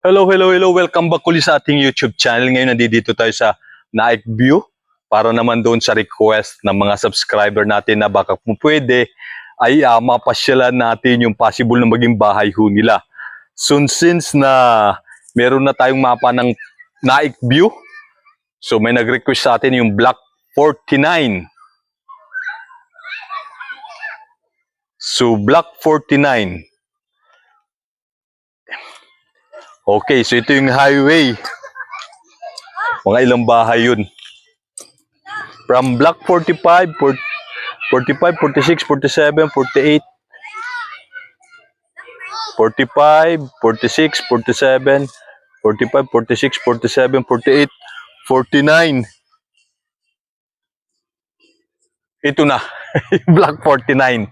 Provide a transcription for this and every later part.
Hello, hello, hello. Welcome back ulit sa ating YouTube channel. Ngayon nandito tayo sa Naik View para naman doon sa request ng mga subscriber natin na baka kung pwede ay uh, mapasyalan natin yung possible na maging bahay ho nila. So since na meron na tayong mapa ng Naik View, so may nag-request sa atin yung Block 49. So Block 49. Okay, so ito yung highway. Mga ilang bahay yun. From block 45, 40, 45, 46, 47, 48, 45, 46, 47, 45, 46, 47, 48, 49. Ito na, block 49.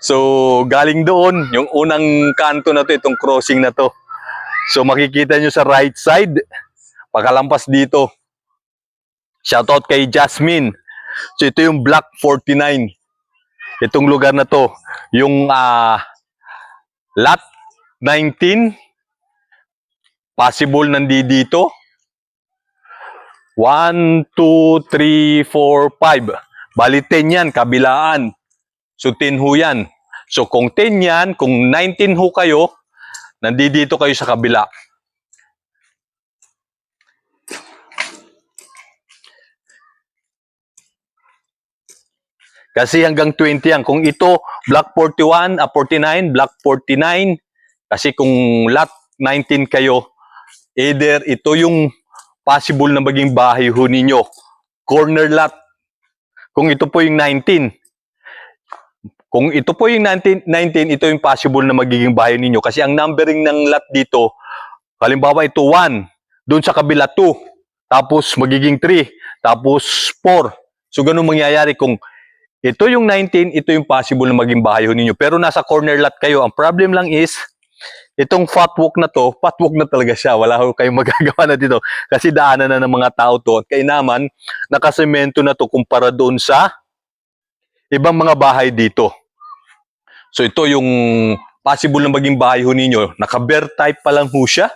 So, galing doon, yung unang kanto na to, itong crossing na to. So makikita nyo sa right side, pagkalampas dito. Shoutout kay Jasmine. So ito yung Block 49. Itong lugar na to, yung ah, lot 19, possible nandi dito. 1, 2, 3, 4, 5. Bali 10 yan, kabilaan. So 10 ho yan. So kung 10 yan, kung 19 ho kayo, nandito kayo sa kabila. Kasi hanggang 20 yan. Kung ito, block 41, ah, 49, block 49, kasi kung lot 19 kayo, either ito yung possible na maging bahay ho ninyo. Corner lot. Kung ito po yung 19, kung ito po yung 19, 19, ito yung possible na magiging bahay ninyo. Kasi ang numbering ng lot dito, halimbawa ito 1, doon sa kabila 2, tapos magiging 3, tapos 4. So ganun mangyayari kung ito yung 19, ito yung possible na maging bahay ninyo. Pero nasa corner lot kayo. Ang problem lang is, itong fatwalk na to, fatwalk na talaga siya. Wala ho kayong magagawa na dito. Kasi daanan na ng mga tao to. At kaya naman, nakasemento na to kumpara doon sa ibang mga bahay dito. So ito yung possible na maging bahay ho ninyo. Naka-bear type pa lang ho siya.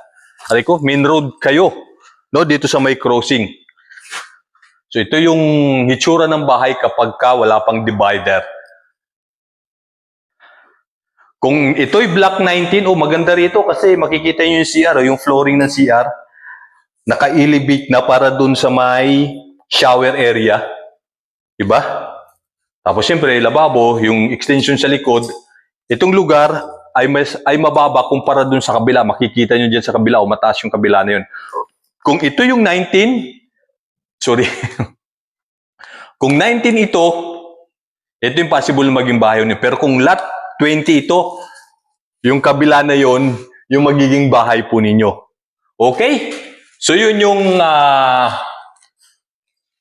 Aray ko, main road kayo. No, dito sa may crossing. So ito yung hitsura ng bahay kapag ka wala pang divider. Kung ito'y block 19, oh maganda rito kasi makikita nyo yung CR, oh, yung flooring ng CR. Naka-elevate na para dun sa may shower area. Diba? Tapos siyempre, lababo, yung extension sa likod. Itong lugar ay, mas, ay mababa kumpara dun sa kabila. Makikita nyo dyan sa kabila o mataas yung kabila na yun. Kung ito yung 19, sorry. kung 19 ito, ito yung possible maging bahay niyo. Pero kung lot 20 ito, yung kabila na yon yung magiging bahay po ninyo. Okay? So yun yung ah,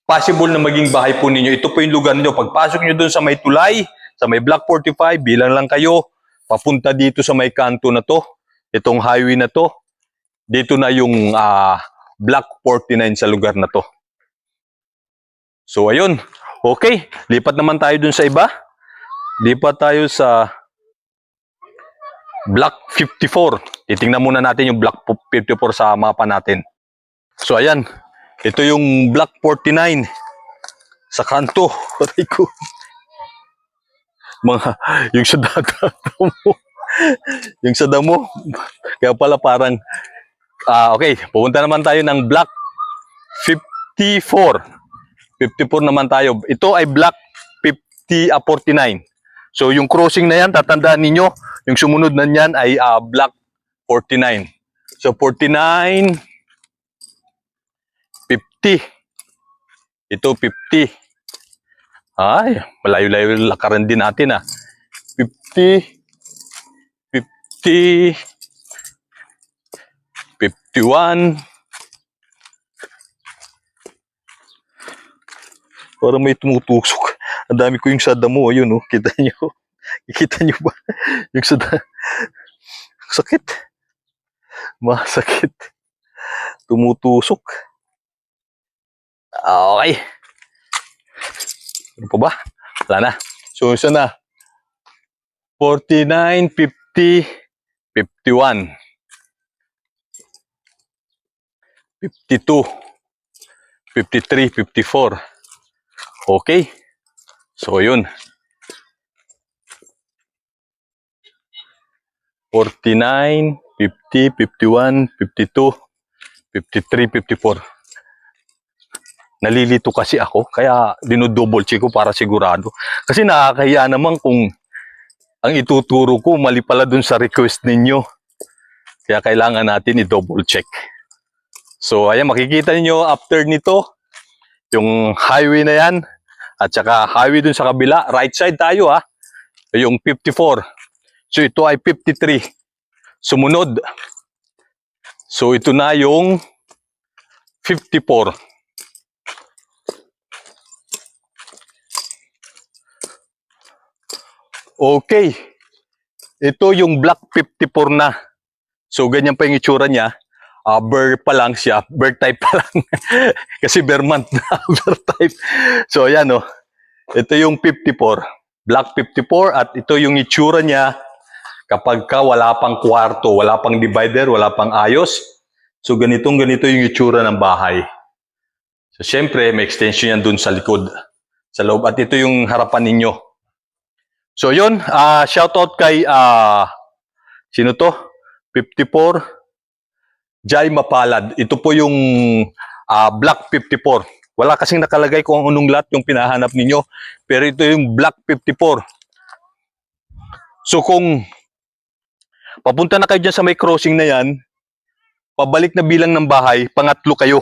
possible na maging bahay po ninyo. Ito po yung lugar ninyo. Pagpasok nyo doon sa may tulay, sa may block 45, bilang lang kayo, papunta dito sa may kanto na to, itong highway na to, dito na yung ah, block 49 sa lugar na to. So ayun, okay, lipat naman tayo dun sa iba. Lipat tayo sa block 54. Titingnan muna natin yung block 54 sa mapa natin. So ayan, ito yung block 49 sa kanto. Aray ko. Mga, yung sa data mo. yung sa damo. Kaya pala parang, ah okay, pupunta naman tayo ng block 54. 54 naman tayo. Ito ay block 50, ah, 49. So yung crossing na yan, tatandaan ninyo, yung sumunod na yan ay ah, block 49. So 49, 50. Ito 50. Ay, malayo-layo lakaran din natin ah. 50, 50, 51, Parang may tumutusok. Ang dami ko yung sa damo. Ayun, oh. Kita nyo. Kita nyo ba? Yung sa Sakit. Masakit. Tumutusok. Okay. Ano pa ba? Wala na. So, isa na. 49, 50, 51. 52, 53, 54. Okay. So, yun. 49, 50, 51, 52, 53, 54. Nalilito kasi ako, kaya dinodouble check ko para sigurado. Kasi nakakahiya naman kung ang ituturo ko mali pala dun sa request ninyo. Kaya kailangan natin i-double check. So, ayan, makikita niyo after nito, yung highway na yan, at saka highway dun sa kabila, right side tayo ha, yung 54. So, ito ay 53. Sumunod. So, ito na yung 54. Okay. Ito yung black 54 na. So, ganyan pa yung itsura niya. Ah, bear pa lang siya. Bear type pa lang. Kasi bear month na. bear type. So, ayan o. Ito yung 54. Black 54 at ito yung itsura niya kapag ka wala pang kwarto, wala pang divider, wala pang ayos. So, ganitong ganito yung itsura ng bahay. So, syempre, may extension yan dun sa likod, sa loob. At ito yung harapan ninyo. So, yun. ah shoutout kay, ah sino to? 54. Jai Mapalad. Ito po yung ah, Black 54. Wala kasing nakalagay kung anong lot yung pinahanap ninyo. Pero ito yung Black 54. So kung papunta na kayo dyan sa may crossing na yan, pabalik na bilang ng bahay, pangatlo kayo.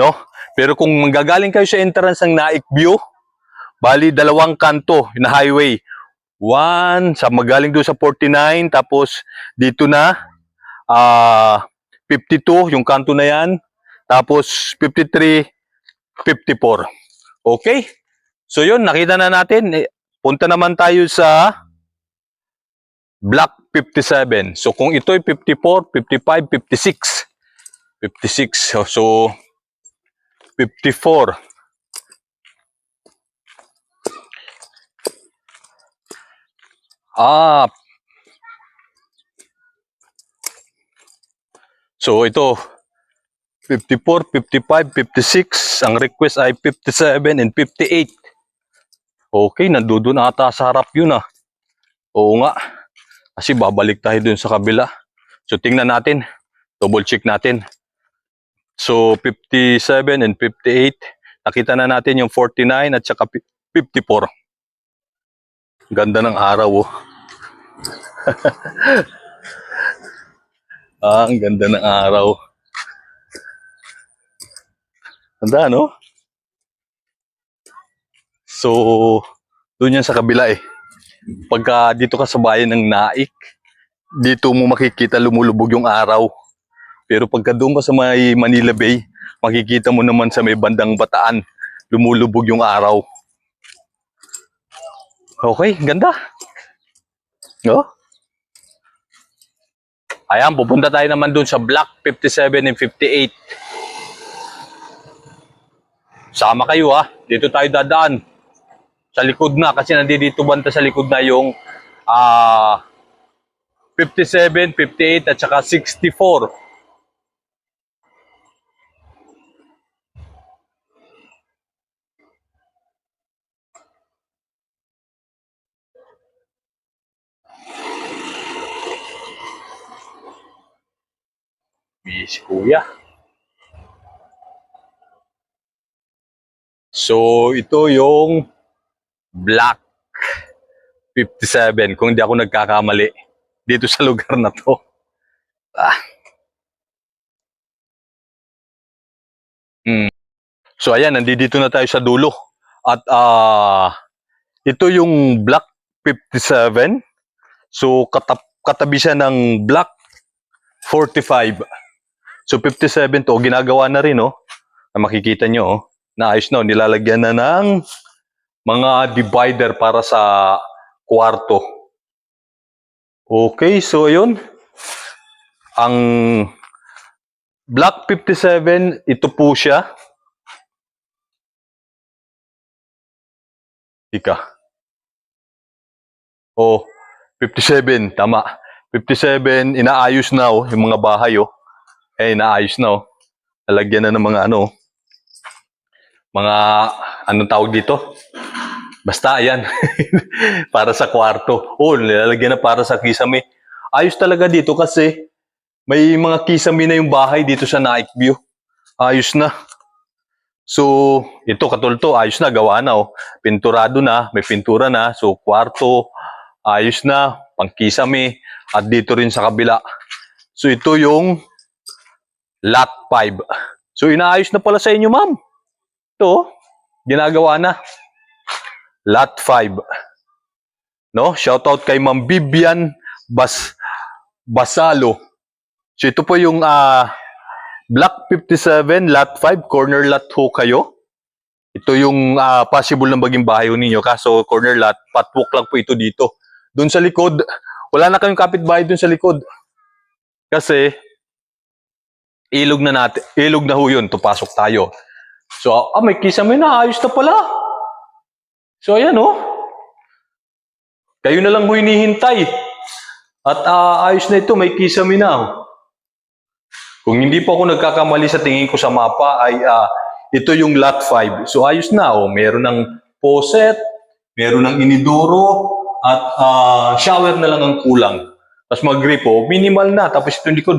No? Pero kung manggagaling kayo sa entrance ng Naik View, bali dalawang kanto na highway. One, sa magaling doon sa 49, tapos dito na, ah 52, yung kanto na yan. Tapos 53, 54. Okay? So yun, nakita na natin. Eh, punta naman tayo sa Block 57. So kung ito ay 54, 55, 56. 56. So, so 54. Ah. So ito 54, 55, 56. Ang request ay 57 and 58. Okay, nandoon ata sa harap yun ah. Oo nga. Kasi babalik tayo dun sa kabila. So tingnan natin. Double check natin. So 57 and 58. Nakita na natin yung 49 at saka pi- 54. Ganda ng araw oh. ah, ang ganda ng araw. Ganda no? So, doon yan sa kabila eh. Pagka dito ka sa bayan ng Naik, dito mo makikita lumulubog yung araw. Pero pagka doon ka sa may Manila Bay, makikita mo naman sa may bandang bataan, lumulubog yung araw. Okay, ganda. No? Ayan, pupunta tayo naman doon sa Block 57 and 58. Sama kayo ha. Dito tayo dadaan. Sa likod na kasi nandito banta sa likod na yung ah 57, 58 at saka 64. Busy kuya. So, ito yung Black 57, kung hindi ako nagkakamali, dito sa lugar na to. Ah. Mm. So, ayan, nandito na tayo sa dulo. At ah ito yung Black 57. So, katap katabi siya ng Black 45. So, 57 to, ginagawa na rin, oh. Na makikita nyo, oh. Naayos na, oh. nilalagyan na ng mga divider para sa kwarto. Okay, so yun. Ang Black 57, ito po siya. Ika. Oh, 57, tama. 57, inaayos na oh, yung mga bahay oh. Eh, naayos na oh. Nalagyan na ng mga ano, mga, anong tawag dito? Basta, ayan. para sa kwarto. Oh, nilalagyan na para sa kisame. Ayos talaga dito kasi may mga kisame na yung bahay dito sa Naik View. Ayos na. So, ito katulad to, ayos na, gawa na oh. Pinturado na, may pintura na. So, kwarto, ayos na, pangkisame. At dito rin sa kabila. So, ito yung lot 5. So, inaayos na pala sa inyo, ma'am. Ito, oh, ginagawa na. Lot 5. No? Shoutout kay Ma'am Bibian Bas Basalo. So, ito po yung ah, Block 57, Lot 5, corner lot ho kayo. Ito yung ah, possible na maging bahay ninyo. Kaso, corner lot, patwalk lang po ito dito. Doon sa likod, wala na kayong kapitbahay doon sa likod. Kasi, ilog na natin, ilog na ho yun, tupasok tayo. So, ah, may kisame na, ayos na pala. So, ayan oh. Kayo na lang ho hinihintay. At ah, ayos na ito, may kisame na. oh. Kung hindi po ako nagkakamali sa tingin ko sa mapa, ay ah, ito yung lot 5. So, ayos na. Oh. Meron ng poset, meron ng inidoro, at ah, shower na lang ang kulang. Tapos mag-gripo, minimal na. Tapos itong likod,